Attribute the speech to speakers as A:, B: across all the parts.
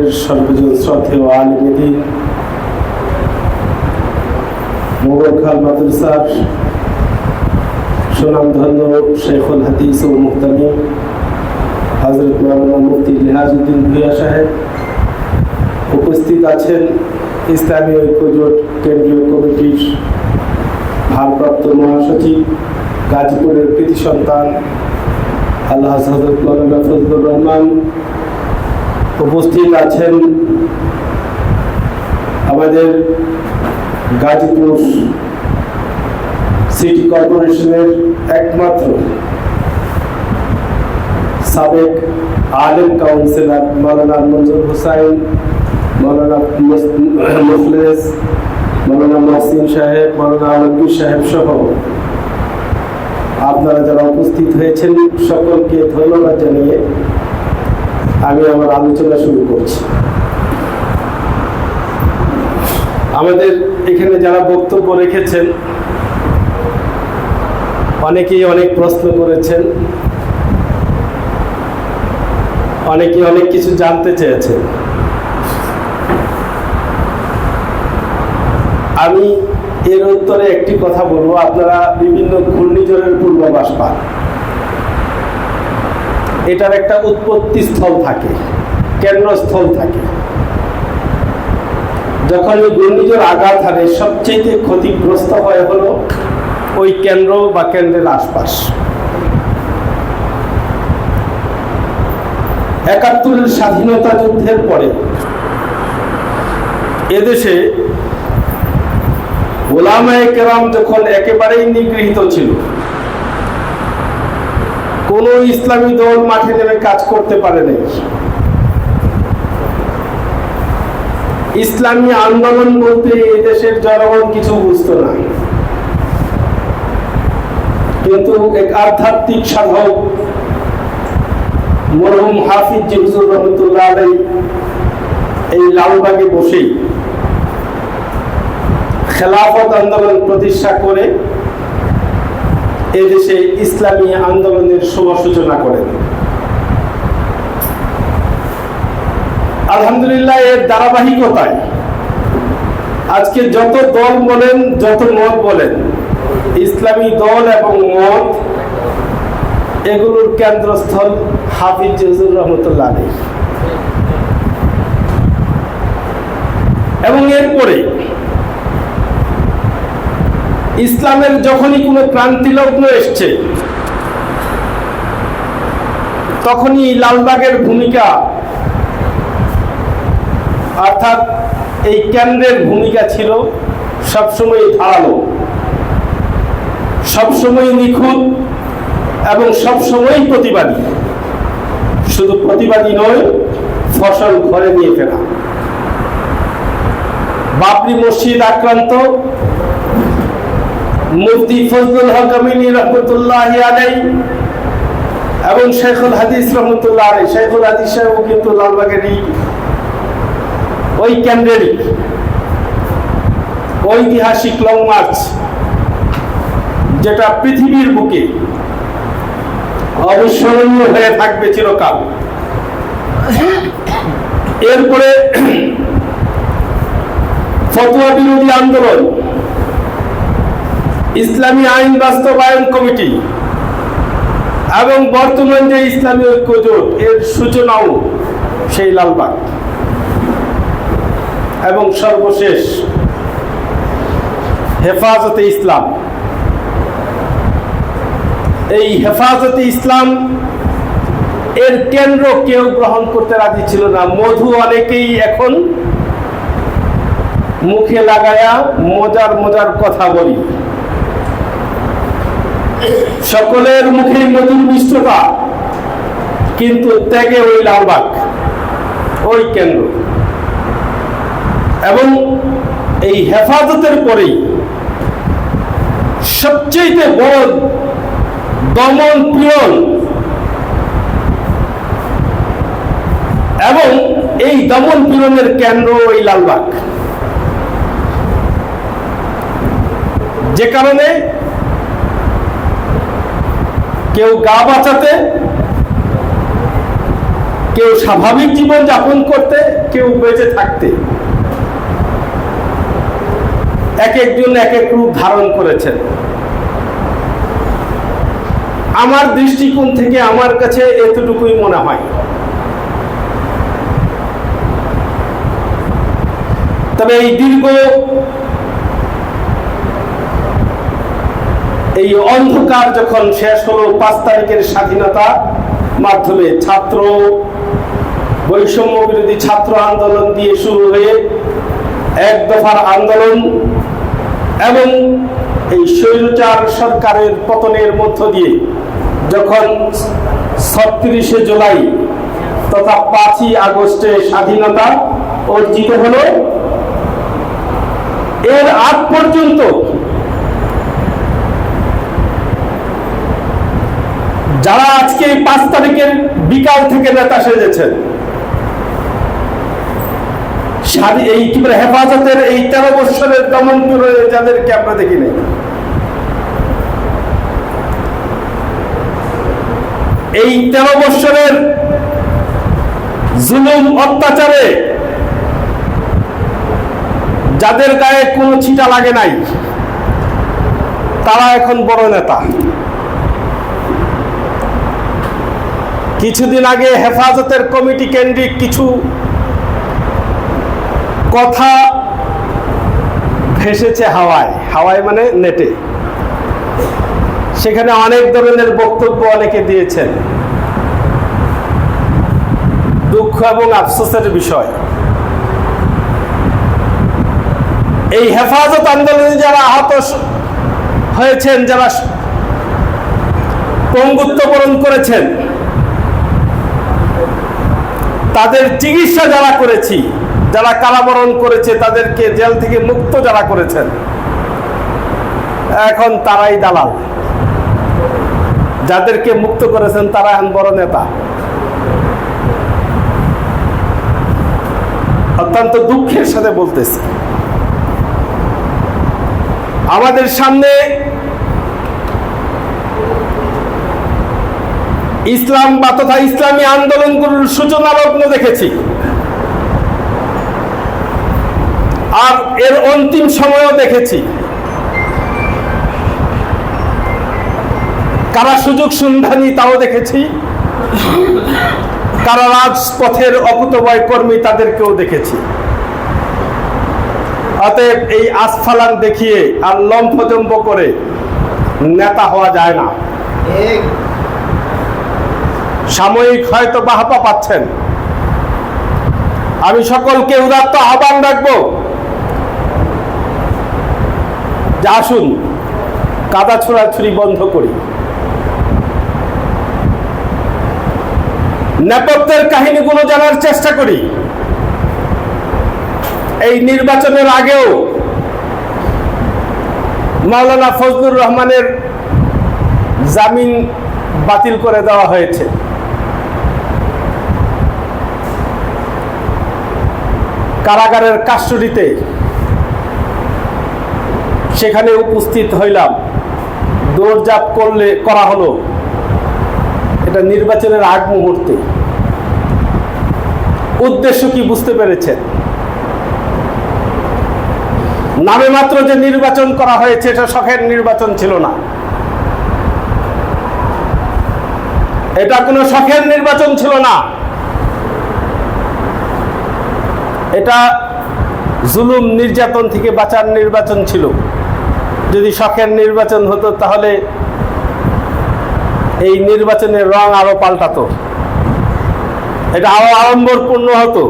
A: পীরের সর্বজন শ্রদ্ধেয় মোগল খাল শেখুল হাদিস ও মুহতামি হজরত মৌলানা মুফতি সাহেব উপস্থিত আছেন ইসলামী ঐক্যজোট কেন্দ্রীয় কমিটির ভারপ্রাপ্ত মহাসচিব গাজীপুরের কৃতি সন্তান আল্লাহ হজরত মৌলানা ফজলুর রহমান উপস্থিত আছেন আমাদের গাজীপুর সিটি কর্পোরেশনের একমাত্র সাবেক আলেম কাউন্সিলর মৌলানা মঞ্জুর হুসাইন, মৌলানা মুফলেস মৌলানা মহসিন সাহেব, মৌলানা আলমগীর সাহেব সহ আপনারা যারা উপস্থিত হয়েছেন, সকলকে ধন্যবাদ জানিয়ে আমি আমার আলোচনা শুরু করছি। আমাদের এখানে যারা বক্তব্য রেখেছেন, অনেকেই অনেক প্রশ্ন করেছেন অনেকে অনেক কিছু জানতে চেয়েছেন। আমি এর উত্তরে একটি কথা বলব, আপনারা বিভিন্ন ঘূর্ণিঝড়ের পূর্বাভাস পান। এটার একটা উৎপত্তি স্থল থাকে, কেন্দ্রস্থল থাকে। যখন ওই ঘূর্ণিঝড় আঘাত হারে সবচেয়ে ক্ষতিগ্রস্ত হয় হলো ওই কেন্দ্র বা কেন্দ্রের আশপাশ। একাত্তরের স্বাধীনতা যুদ্ধের পরে এদেশে ওলামায়ে কেরাম যখন একেবারেই নিগৃহীত ছিল কোন ইসলামী দল মাঠে নেমে কাজ করতে পারে নাই। ইসলামী আন্দোলন বলতে দেশের জনগণ কিছু বুঝতো না। কিন্তু এক আধ্যাত্মিক সাধক মরহুম হাফিজ জিবজুর রহমতুল্লাহ আলাই এই লালবাগে বসেই খেলাফত আন্দোলন প্রতিষ্ঠা করে এদেশে ইসলামী আন্দোলনের শুভ সূচনা করেন। আলহামদুলিল্লাহ, এর ধারাবাহিকতায় আজকে যত দল বলেন, যত মত বলেন, ইসলামী দল এবং মত এগুলোর কেন্দ্রস্থল হাফিজ জহুর রহমতুল্লাহ এবং এরপরে ইসলামের যখনই কোনো ক্রান্তি লগ্ন এসছে, তখনই লালবাগের ভূমিকা, অর্থাৎ এই কেন্দ্রের ভূমিকা ছিল সবসময় ধারালো সবসময় নিখুঁত এবং সবসময় প্রতিবাদী। শুধু প্রতিবাদী নয়, ফসল ঘরে নিয়ে ফেরা। বাবরি মসজিদ আক্রান্ত মুফতি ফজলুল হক আমিনী রহমতুল্লাহ আলাই এবং শেখুল হাদিস রহমতুল্লাহ আলাই শেখুল হাদিস সাহেব কিন্তু লালবাগেরই ওই কেন্দ্রেরই ঐতিহাসিক লং মার্চ যেটা পৃথিবীর বুকে অবিস্মরণীয় হয়ে থাকবে চিরকাল। এরপরে ফতোয়া বিরোধী আন্দোলন ইসলামী আইন বাস্তবায়ন কমিটি এবং বর্তমান যে ইসলামী ঐক্য জোট, এর সূচনাও সেই লালবাগ। এবং সর্বশেষ হেফাজতে ইসলাম। এই হেফাজতে ইসলাম এর কেন্দ্র কেউ গ্রহণ করতে রাজি ছিল না। মধু অনেকেই এখন মুখে লাগায়া মজার মজার কথা বলি। সকলের মুখে নতুন মিষ্টতা, কিন্তু ত্যাগে ওই লালবাগ ওই কেন্দ্র এবং এই হেফাজতের পরেই সবচেয়ে বড় দমন পীড়ন এবং এই দমন পীড়নের কেন্দ্র ওই লালবাগ যে কারণে কেউ গা বাঁচাতে, কেউ স্বাভাবিক জীবন যাপন করতে, কেউ বেঁচে থাকতে। এক একজন এক এক রূপ ধারণ করেছেন। আমার দৃষ্টিকোণ থেকে আমার কাছে এতটুকুই মনে হয়। তবে এই দীর্ঘ এই অন্ধকার যখন শেষ হলো, পাঁচ তারিখের স্বাধীনতা মাধ্যমে ছাত্র বৈষম্য বিরোধী ছাত্র আন্দোলন দিয়ে শুরু হয়ে এক দফার আন্দোলন এবং এই স্বৈরচার সরকারের পতনের মধ্য দিয়ে যখন ছত্রিশে জুলাই তথা পাঁচই আগস্টে স্বাধীনতা অর্জিত হলো, এর আগ পর্যন্ত যারা আজকে এই পাঁচ তারিখের বিকাল থেকে নেতা সেজেছেন এই কি হেফাজতের এই তেরো বৎসরের দমন করে যাদেরকে আমরা দেখি নাই এই তেরো বৎসরের জুলুম অত্যাচারে যাদের গায়ে কোনো ছিটা লাগে নাই, তারা এখন বড় নেতা। কিছুদিন আগে হেফাজতের কমিটি কেন্দ্রিক কিছু কথা ভেসেছে হাওয়ায়। হাওয়ায় মানে নেটে। সেখানে অনেক ধরনের বক্তব্য অনেকে দিয়েছেন। দুঃখ এবং আফসোসের বিষয়। এই হেফাজত আন্দোলনে যারা আহত হয়েছেন, যারা পঙ্গুত্ব বরণ করেছেন তাদের চিকিৎসা যারা করেছি, যারা কারাবরণ করেছে, তাদেরকে জেল থেকে মুক্ত যারা করেছেন, এখন তারাই দালাল। যাদেরকে মুক্ত করেছেন, তারা এখন বড় নেতা। অত্যন্ত দুঃখের সাথে বলতেছি। আমাদের সামনে ইসলাম বা তথা ইসলামী আন্দোলনগুলোর সূচনা লগ্ন দেখেছি। আর এর অন্তিম সময়ও দেখেছি। কারা সুযোগ সন্ধানী তাও দেখেছি। কারা রাজপথের অকুতবয় কর্মী তাদেরকেও দেখেছি। অতএব এই আসফালান দেখিয়ে আর লম্ফজম্ব করে নেতা হওয়া যায় না। সাময়িক হয়তো বাহাপা পাচ্ছেন। আমি সকলকে উদাত্ত আহ্বান রাখব যে আসুন, কাদা ছোড়াছুরি বন্ধ করি। নেপথ্যের কাহিনীগুলো জানার চেষ্টা করি। এই নির্বাচনের আগেও মাওলানা ফজলুর রহমানের জামিন বাতিল করে দেওয়া হয়েছে। কারাগারের কাস্টডিতে সেখানে উপস্থিত হইলাম। দৌড়জাপ করলে করা হলো। এটা নির্বাচনের আগ মুহূর্তে। উদ্দেশ্য কি বুঝতে পেরেছেন? নামে মাত্র যে নির্বাচন করা হয়েছে, এটা শখের নির্বাচন ছিল না। এটা কোনো শখের নির্বাচন ছিল না। এটা জুলুম নির্যাতন থেকে বাঁচার নির্বাচন ছিল। যদি শখের নির্বাচন হতো তাহলে এই নির্বাচনের রং আরও পাল্টাতো। এটা আরও আড়ম্বরপূর্ণ হতো।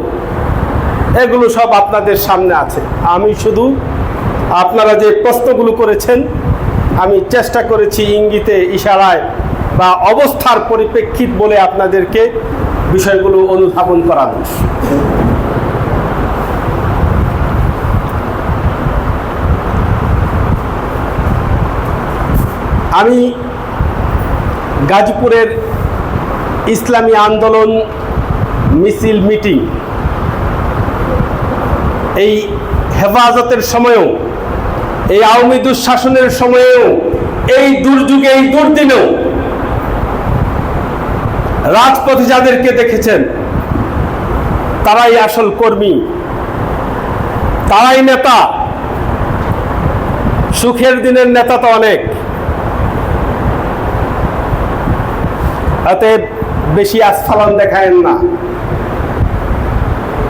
A: এগুলো সব আপনাদের সামনে আছে। আমি শুধু আপনারা যে প্রশ্নগুলো করেছেন, আমি চেষ্টা করেছি ইঙ্গিতে, ইশারায় বা অবস্থার পরিপ্রেক্ষিত বলে আপনাদেরকে বিষয়গুলো অনুধাবন করানোর। আমি গাজীপুরের ইসলামী আন্দোলন মিছিল মিটিং এই হেফাজতের সময়েও, এই আওয়ামী দুঃশাসনের সময়েও, এই দুর্যোগে, এই দুর্দিনেও রাজপথে যাদেরকে দেখেছেন, তারাই আসল কর্মী, তারাই নেতা। সুখের দিনের নেতা তো অনেক। অতএব বেশি আস্ফালন দেখায়েন না।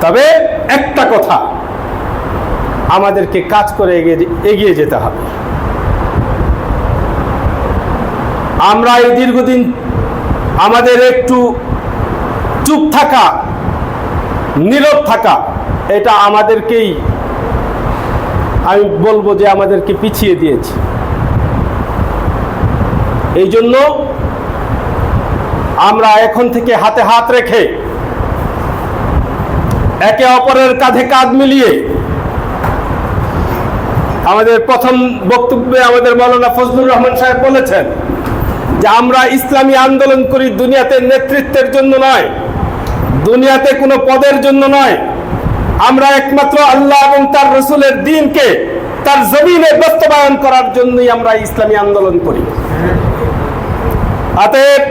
A: তবে একটা কথা, আমাদেরকে কাজ করে এগিয়ে এগিয়ে যেতে হবে। আমরা এই দীর্ঘদিন আমাদের একটু চুপ থাকা, নীরব থাকা, এটা আমাদেরকেই আমি বলব যে আমাদেরকে পিছিয়ে দিয়েছে। এই জন্য আমরা এখন থেকে হাতে হাত রেখে একে অপরের কাঁধে কাঁধ মিলিয়ে আমাদের প্রথম বক্তব্যে আমাদের মৌলানা ফজলুর রহমান সাহেব বলেছেন যে আমরা ইসলামী আন্দোলন করি দুনিয়াতে নেতৃত্বের জন্য নয়, দুনিয়াতে কোনো পদের জন্য নয়। আমরা একমাত্র আল্লাহ এবং তার রসুলের দিনকে তার জমিনে বাস্তবায়ন করার জন্যই আমরা ইসলামী আন্দোলন করি। অতএব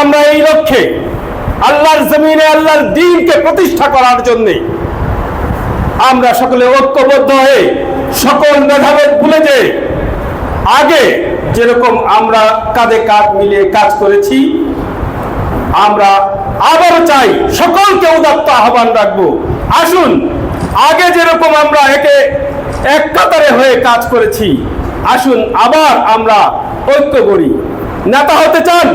A: আমরা এই লক্ষ্যে আল্লাহর জমিনে, আল্লাহর দিনকে প্রতিষ্ঠা করার জন্যে আমরা সকলে ঐক্যবদ্ধ হয়ে সকল মেধাভেদ ভুলে যে আগে যেরকম আমরা কাঁধে কাঁধ মিলিয়ে কাজ করেছি, আমরা আবারও চাই সকলকে উদাত্ত আহ্বান রাখব। আসুন, আগে যেরকম আমরা একে এক কাতারে হয়ে কাজ করেছি, আসুন আবার আমরা ঐক্য করি নেতা হতে চান,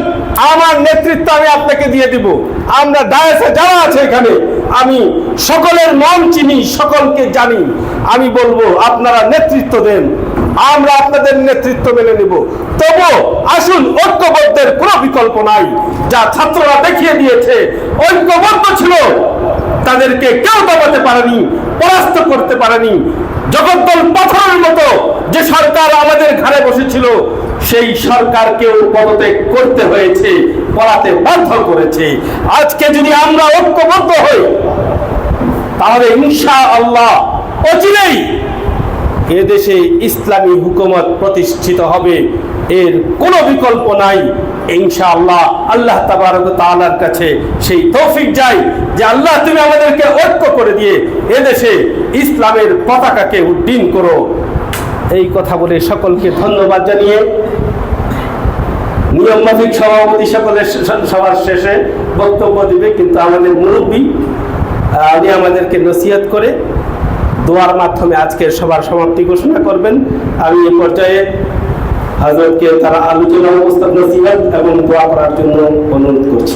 A: আমার নেতৃত্ব আমি আপনাকে দিয়ে দিব। আমরা ডায়াসে যারা আছে এখানে, আমি সকলের মন চিনি, সকলকে জানি। আমি বলব, আপনারা নেতৃত্ব দেন, আমরা আপনাদের নেতৃত্ব মেনে নেব। তবু আসুন, ঐক্যবদ্ধের কোনো বিকল্প নাই। যা ছাত্ররা দেখিয়ে দিয়েছে, ঐক্যবদ্ধ ছিল। তাদেরকে কেউ দমাতে পারেনি, পরাস্ত করতে পারেনি। জগদ্দল পাথরের মতো যে সরকার আমাদের ঘাড়ে বসেছিল সেই সরকারকেও পদত্যাগ করতে হয়েছে, পড়াতে বাধ্য করেছে। আজকে যদি আমরা ঐক্যবদ্ধ হই, তাহলে ইনশা আল্লাহ অচিরেই এদেশে ইসলামী হুকুমত প্রতিষ্ঠিত হবে। এর কোনো বিকল্প নাই। ইনশাআল্লাহ আল্লাহ তাবারক তাআলার কাছে সেই তৌফিক যাই যে আল্লাহ তুমি আমাদেরকে ঐক্য করে দিয়ে এদেশে ইসলামের পতাকাকে উড্ডীন করো। এই কথা বলে সকলকে ধন্যবাদ জানিয়ে নিয়ম মাফিক সভাপতি সকলের সবার শেষে বক্তব্য দিবে, কিন্তু আমাদের মুরব্বী উনি আমাদেরকে নসিহত করে দোয়ার মাধ্যমে আজকের সবার সমাপ্তি ঘোষণা করবেন। আমি এই পর্যায়ে হজরতকে তারা আলোচনা অবস্থা নসিহত এবং দোয়া করার জন্য অনুরোধ করছি।